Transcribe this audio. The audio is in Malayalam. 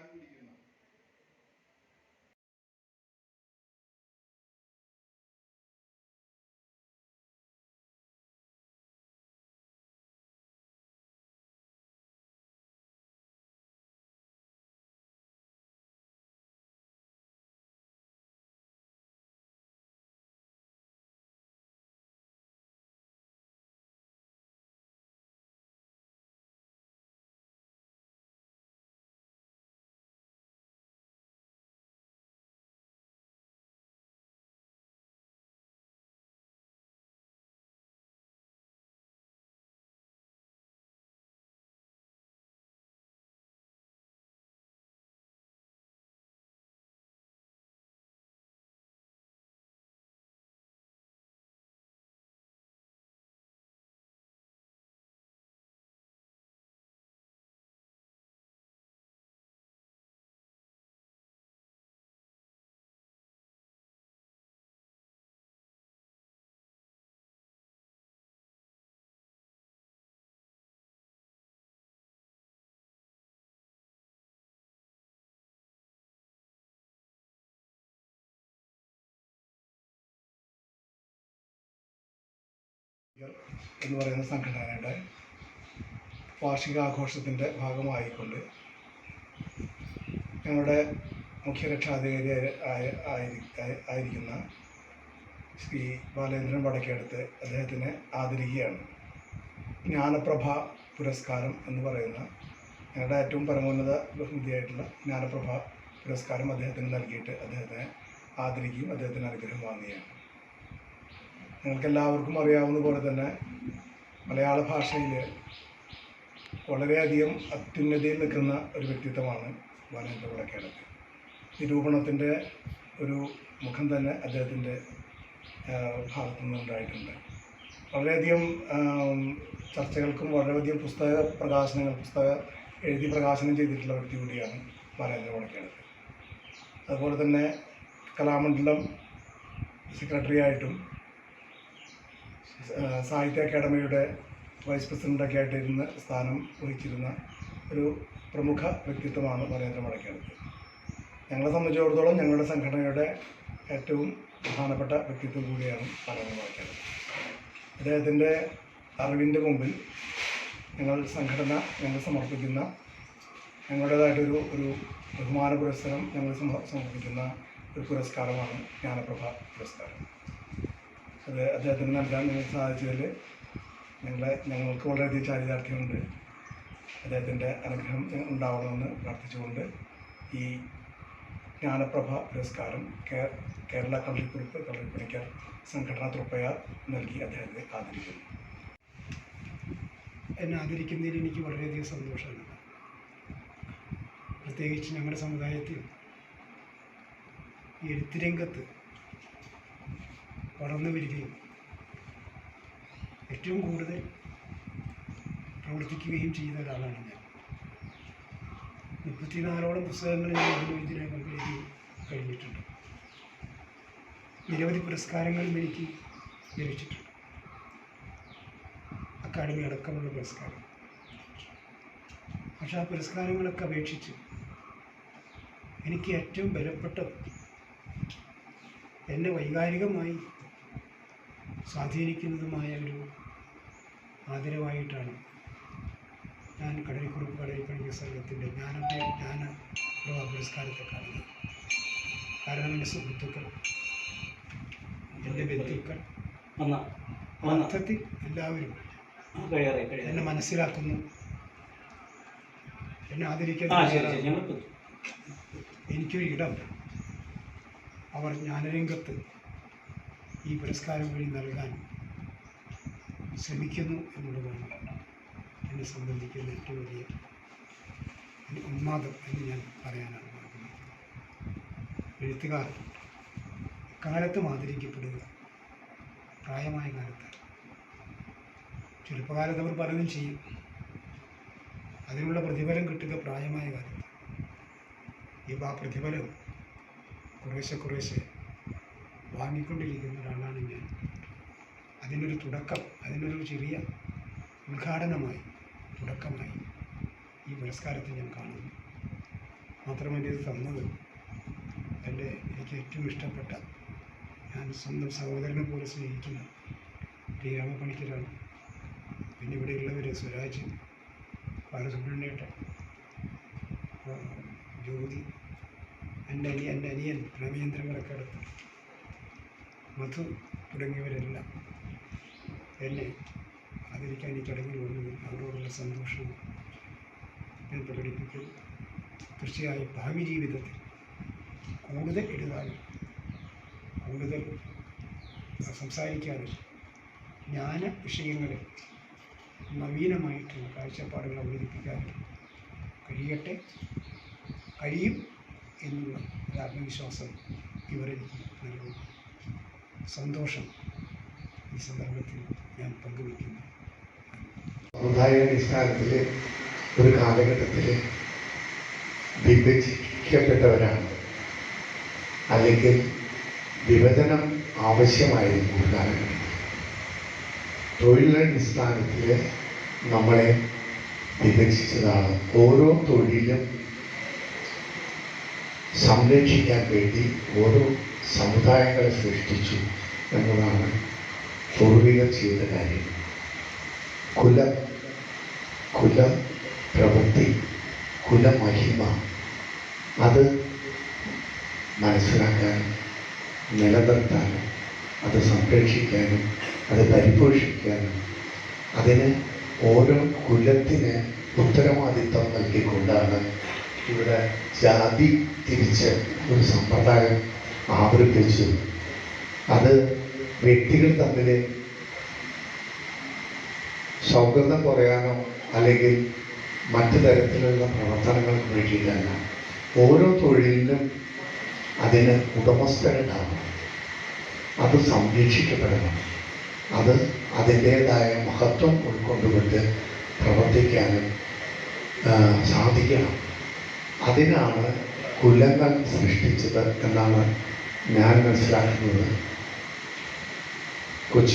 ഞാൻ എന്ന് പറയുന്ന സംഘടനയുടെ വാർഷികാഘോഷത്തിന്റെ ഭാഗമായിക്കൊണ്ട് ഞങ്ങളുടെ മുഖ്യ രക്ഷാധികാരി ആയ- ആയി- ആയിരിക്കുന്ന ശ്രീ ബാലേന്ദ്രൻ വടക്കേടുത്ത് അദ്ദേഹത്തിനെ ആദരിക്കുകയാണ്. ജ്ഞാനപ്രഭ പുരസ്കാരം എന്ന് പറയുന്ന ഞങ്ങളുടെ ഏറ്റവും പരമോന്നത ബഹുമതിയായിട്ടുള്ള ജ്ഞാനപ്രഭ പുരസ്കാരം അദ്ദേഹത്തിന് നൽകിയിട്ട് അദ്ദേഹത്തെ ആദരിക്കുകയും അദ്ദേഹത്തിന് അനുഗ്രഹം വാങ്ങുകയാണ്. നിങ്ങൾക്ക് എല്ലാവർക്കും അറിയാവുന്ന പോലെ തന്നെ മലയാള ഭാഷയിൽ വളരെയധികം അത്യുന്നതിയിൽ നിൽക്കുന്ന ഒരു വ്യക്തിത്വമാണ് ബാലേന്ദ്ര വിളക്കേടത്ത് നിരൂപണത്തിന്റെ ഒരു മുഖം തന്നെ അദ്ദേഹത്തിന്റെ ഭാഗത്തു നിന്നുണ്ടായിട്ടുണ്ട്. വളരെയധികം ചർച്ചകൾക്കും വളരെയധികം പുസ്തക പ്രകാശനങ്ങൾ പുസ്തക എഴുതി പ്രകാശനം ചെയ്തിട്ടുള്ള വ്യക്തി കൂടിയാണ് ബാലേന്ദ്ര വിളക്കേടത്ത് അതുപോലെ തന്നെ കലാമണ്ഡലം സെക്രട്ടറി ആയിട്ടും സാഹിത്യ അക്കാദമിയുടെ വൈസ് പ്രസിഡന്റൊക്കെ ആയിട്ടിരുന്ന് സ്ഥാനം വഹിച്ചിരുന്ന ഒരു പ്രമുഖ വ്യക്തിത്വമാണ് നരേന്ദ്ര മടക്കേടത്ത് ഞങ്ങളെ സംബന്ധിച്ചിടത്തോളം ഞങ്ങളുടെ സംഘടനയുടെ ഏറ്റവും പ്രധാനപ്പെട്ട വ്യക്തിത്വം കൂടിയാണ് നരേന്ദ്ര മടക്കേടത്ത് അദ്ദേഹത്തിന്റെ അറിവിന്റെ മുമ്പിൽ ഞങ്ങൾ സംഘടന ഞങ്ങൾ സമർപ്പിക്കുന്ന ഞങ്ങളുടേതായിട്ടൊരു ഒരു ബഹുമാന പുരസ്കാരം ഞങ്ങൾ സമ- സമർപ്പിക്കുന്ന ഒരു പുരസ്കാരമാണ് ജ്ഞാനപ്രഭ പുരസ്കാരം. അത് അദ്ദേഹത്തിന് നൽകാൻ നിങ്ങൾക്ക് സാധിച്ചതിൽ ഞങ്ങളെ ഞങ്ങൾക്ക് വളരെയധികം ചാരിതാർത്ഥ്യമുണ്ട് അദ്ദേഹത്തിന്റെ അനുഗ്രഹം ഉണ്ടാവണമെന്ന് പ്രാർത്ഥിച്ചുകൊണ്ട് ഈ ജ്ഞാനപ്രഭ പുരസ്കാരം കേരള കള്ളിക്കുറിപ്പ് കള്ളിപ്പണിക്കർ സംഘടനാ തൃപ്പയാർ നൽകി അദ്ദേഹത്തെ ആദരിക്കുന്നു. എന്നെ ആദരിക്കുന്നതിൽ എനിക്ക് വളരെയധികം സന്തോഷമാണ്. പ്രത്യേകിച്ച് ഞങ്ങളുടെ സമുദായത്തിൽ എഴുത്തുരംഗത്ത് വളർന്നു വരികയും ഏറ്റവും കൂടുതൽ പ്രവർത്തിക്കുകയും ചെയ്യുന്ന ഒരാളാണ് ഞാൻ. മുപ്പത്തിനാലോളം പുസ്തകങ്ങൾ ഞാൻ ഇതിനും ഇതിനകം എഴുതി കഴിഞ്ഞിട്ടുണ്ട്. നിരവധി പുരസ്കാരങ്ങളും എനിക്ക് ലഭിച്ചിട്ടുണ്ട്. അക്കാഡമി അടക്കമുള്ള പുരസ്കാരം. പക്ഷെ ആ പുരസ്കാരങ്ങളൊക്കെ അപേക്ഷിച്ച് എനിക്ക് ഏറ്റവും ബലപ്പെട്ടത് എന്നെ വൈകാരികമായി സ്വാധീനിക്കുന്നതുമായ ഒരു ആദരവായിട്ടാണ് ഞാൻ കടലിക്കുറുപ്പ് കടലിപ്പണി സംഘത്തിന്റെ ജ്ഞാനത്തെ ജ്ഞാന പ്രഭ പുരസ്കാരത്തെ കാണുന്നത്. കാരണം എന്റെ സുഹൃത്തുക്കൾ എന്റെ ബന്ധുക്കൾ മൊത്തത്തിൽ എല്ലാവരും എന്നെ മനസ്സിലാക്കുന്നു. എന്നെ ആദരിക്കുന്നു എനിക്കൊരു ഇടം അവർ ജ്ഞാനരംഗത്ത് ഈ പുരസ്കാരം വഴി നൽകാൻ ശ്രമിക്കുന്നു എന്നുള്ളതാണ് എന്നെ സംബന്ധിക്കുന്ന ഏറ്റവും വലിയ ഉന്മാദം എന്ന് ഞാൻ പറയാനാണ് ആഗ്രഹിക്കുന്നത്. എഴുത്തുകാർ കാലത്ത് ആദരിക്കപ്പെടുക പ്രായമായ കാലത്ത്. ചെറുപ്പകാലത്ത് അവർ പലതും ചെയ്യും. അതിനുള്ള പ്രതിഫലം കിട്ടുക പ്രായമായ കാലത്ത്. ഇപ്പോൾ ആ പ്രതിഫലം കുറേശ്ശെ കുറേശ്ശെ വാങ്ങിക്കൊണ്ടിരിക്കുന്ന ഒരാളാണ് ഞാൻ. അതിനൊരു തുടക്കം അതിനൊരു ചെറിയ ഉദ്ഘാടനമായി തുടക്കമായി ഈ പുരസ്കാരത്തെ ഞാൻ കാണുന്നു. മാത്രമല്ല ഇത് തന്നത് എന്റെ എനിക്ക് ഏറ്റവും ഇഷ്ടപ്പെട്ട ഞാൻ സ്വന്തം സഹോദരനെ പോലെ സ്നേഹിക്കുന്ന ടി പിന്നെ ഇവിടെയുള്ളവർ സ്വരാജ് ബാലസുബ്രഹ്മണ്യേട്ടൻ ആ, ജ്യോതി എന്റെ അനിയൻ എന്റെ അനിയൻ രമേന്ദ്രങ്ങളൊക്കെ അടുത്ത് മധു തുടങ്ങിയവരെല്ലാം എന്നെ ആദരിക്കാൻ ഈ ചടങ്ങിൽ വന്നതിൽ അവരോടുള്ള സന്തോഷം ഞാൻ പ്രകടിപ്പിക്കും തീർച്ചയായും ഭാവി ജീവിതത്തിൽ കൂടുതൽ എഴുതാനും കൂടുതൽ സംസാരിക്കാനും ജ്ഞാന വിഷയങ്ങളിൽ നവീനമായിട്ടുള്ള കാഴ്ചപ്പാടുകൾ അവതരിപ്പിക്കാനും കഴിയട്ടെ? കഴിയും എന്നുള്ള ഒരു ആത്മവിശ്വാസം ഇവരെനിക്ക് സന്തോഷം ഈ സന്ദർഭത്തിൽ ഞാൻ പങ്കുവയ്ക്കുന്നു. സമുദായാടിസ്ഥാനത്തിലെ ഒരു കാലഘട്ടത്തിൽ വിഭജിക്കപ്പെട്ടവരാണ്. അല്ലെങ്കിൽ വിഭജനം ആവശ്യമായിരുന്നു ഒരു കാലഘട്ടത്തിൽ. തൊഴിലടിസ്ഥാനത്തിൽ നമ്മളെ വിഭജിച്ചതാണ്. ഓരോ തൊഴിലും സംരക്ഷിക്കാൻ വേണ്ടി ഓരോ സമുദായങ്ങളെ സൃഷ്ടിച്ചു എന്നതാണ് പൂർവികർ ചെയ്ത കാര്യം. കുലം കുല പ്രവൃത്തി കുലമഹിമ അത് മനസ്സിലാക്കാനും നിലനിർത്താനും അത് സംരക്ഷിക്കാനും അത് പരിപോഷിക്കാനും അതിന് ഓരോ കുലത്തിന് ഉത്തരവാദിത്വം നൽകിക്കൊണ്ടാണ് ഇവിടെ ജാതി തിരിച്ച് ഒരു സമ്പ്രദായം ആവർത്തിച്ചു അത് വ്യക്തികൾ തമ്മിൽ സൗഹൃദം കുറയാനോ അല്ലെങ്കിൽ മറ്റു തരത്തിലുള്ള പ്രവർത്തനങ്ങൾക്ക് വേണ്ടിയിട്ടല്ല ഓരോ തൊഴിലിനും അതിന് ഉടമസ്ഥരുണ്ടാവണം. അത് സംരക്ഷിക്കപ്പെടണം. അത് അതിന്റേതായ മഹത്വം ഉൾക്കൊണ്ടുകൊണ്ട് പ്രവർത്തിക്കാനും സാധിക്കണം. അതിനാണ് കുലങ്ങൾ സൃഷ്ടിച്ചത് എന്നാണ് ध्यान में फ्लैट हुआ कुछ